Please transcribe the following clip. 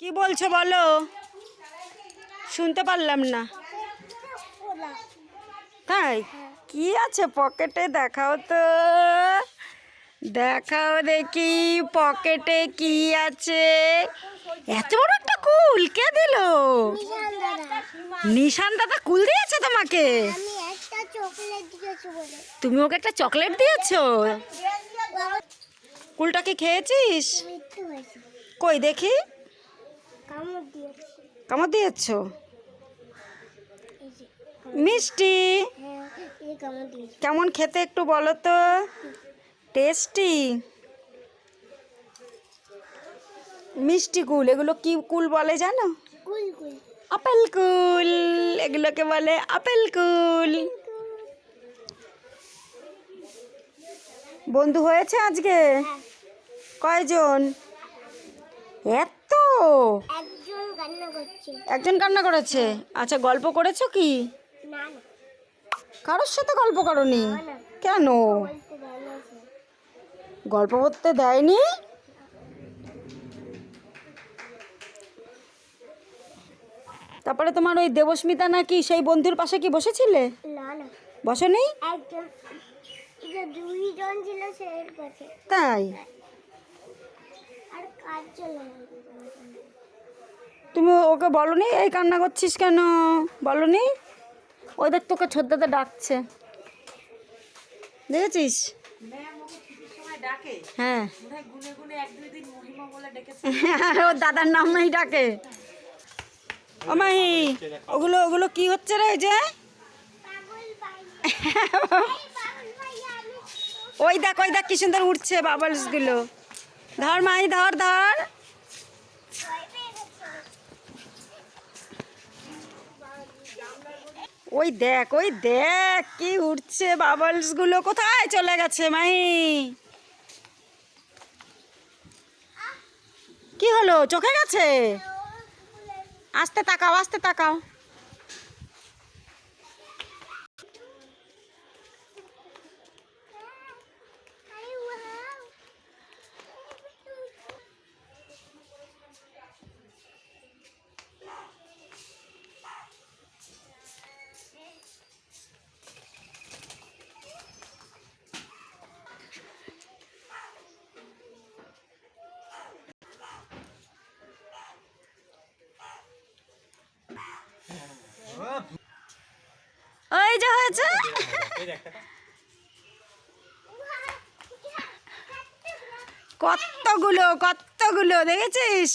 কি বলছো বলো? শুনতে পারলাম না। তাই? কি আছে পকেটে? দেখাও তো। দেখাও দেখি পকেটে কি আছে। এত বড় একটা কুল কে দিল? নিশান দাদা কুল দিয়েছে তোমাকে? তুমি ওকে একটা চকলেট দিয়েছ? কুলটা কি খেয়েছিস? কই দেখি। কামড় দিয়েছ। মিষ্টি। হ্যাঁ কেমন খেতে একটু বলো তো। টেস্টি। মিষ্টি কুল এগুলো কি কুল বলে জানো? আপেল কুল এগুলোকে বলে আপেল কুল। বন্ধু হয়েছে আজকে? হ্যাঁ। কয়জন? এত একজন কান্না করছে। একজন কান্না করেছে? আচ্ছা গল্প করেছ কি? না। কারোর সাথে গল্প করনি। কেন? গল্প করতে দেয়নি তারপরে তোমার ওই দেবস্মিতা নাকি সেই বন্ধুর পাশে কি বসেছিলে? না না। বসনি? একজন দুইজন ছিল সে এর তাই? তুমি ওকে বলনি, এই কান্না করছিস কেন? বলনি? ওই দেখ তোকে ছোদ্দাতে ডাকছে। দেখেছিস? হ্যাঁ। আর ওর দাদার নাম নাই ডাকে। ও মাই ওগুলো ওগুলো কি হচ্ছে রে যে? ওই দেখ ওই দেখ কি সুন্দর উঠছে বাবলসগুলো ধর মাই, ধর ধর। ওই দেখ ওই দেখ, কি উঠছে বাবলসগুলো কোথায় চলে গেছে মাই? কি হলো? চোখে গেছে? আস্তে তাকাও আস্তে তাকাও আরে ওয়াও ওই যে হয়েছে কতগুলো কতগুলো দেখেছিস?